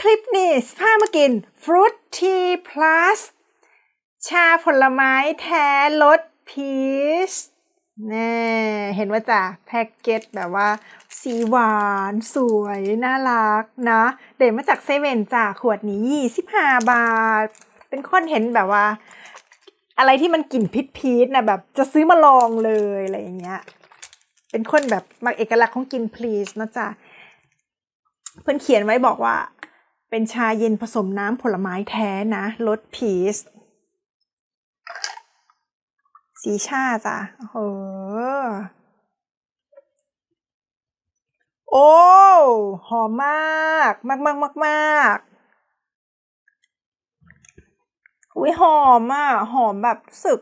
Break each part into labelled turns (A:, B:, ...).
A: คลิปนี้พามากินฟรุตทีพลัสชาผลไม้แท้รสพีชแน่เห็นว่าจ้ะแพ็กเกจแบบว่า สีหวานสวย น่ารักนะเด็ดมาจากเซเว่นจ้ะขวดนี้ 25 บาท เป็นคนเทนแบบว่า อะไรที่มันกลิ่นพิษพีชนะแบบจะซื้อมาลองเลยอะไรอย่างเงี้ย เป็นคนแบบมักเอกลักษณ์ของกินพลีสนะจ๊ะเพื่อนเขียนไว้บอกว่า เป็นชาเย็นผสมน้ำผลไม้แท้นะรสพีชสีชาจ้ะโอ้โหอ้ หอมมาก มากมากมากมากอุ้ยหอมอะ หอมแบบรู้สึก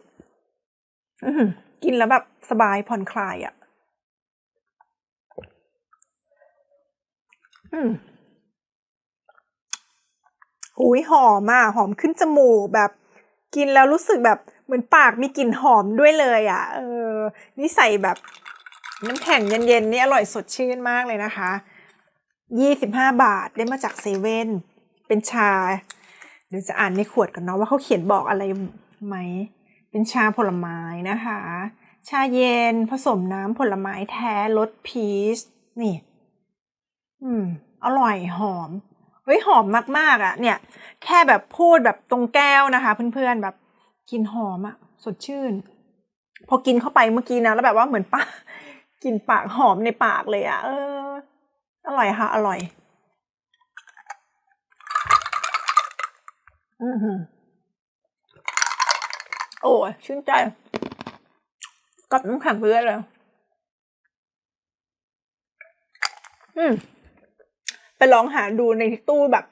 A: กินแล้วแบบสบายผ่อนคลายอะ อืม อุ้ยหอมอะหอมขึ้นจมูกแบบ กินแล้วรู้สึกแบบเหมือนปากมีกลิ่นหอมด้วยเลยอะ เออ นี่ใส่แบบน้ำแข็งเย็นๆนี่อร่อยสดชื่นมากเลยนะคะยี่สิบห้าบาทได้มาจากเซเว่นเป็นชาเดี๋ยวจะอ่านในขวดกันเนาะว่าเขาเขียนบอกอะไรไหม เป็นชาผลไม้นะคะ ชาเย็นผสมน้ำผลไม้แท้รสพีชนี่ อืม อร่อยหอม เฮ้ยหอมมากๆอะ เนี่ย แค่แบบพูดแบบตรงแก้วนะคะ เพื่อนๆแบบกินหอมอะ สดชื่น พอกินเข้าไปเมื่อกี้นะแล้วแบบว่าเหมือนปากกินปากหอมในปากเลยอะ เออ อร่อยค่ะ อร่อย อือหือโอ้ชื่นใจกับน้ำแข็งเพื่อนเลย อืม ไปลองหาดูในตู้แบบ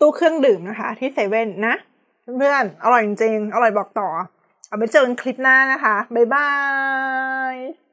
A: ตู้เครื่องดื่มนะคะ ที่เซเว่นนะเพื่อนๆอร่อยจริงอร่อยบอกต่อ เอาไปเจอกันคลิปหน้านะคะ บ๊ายบาย